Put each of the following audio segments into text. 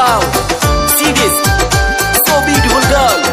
wow, see this, so beautiful girl.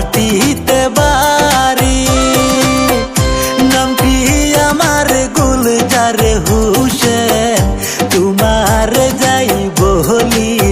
মাটিতে বাড়ি নামটি আমার গুলজার হুসেন তোমার যাই বলি।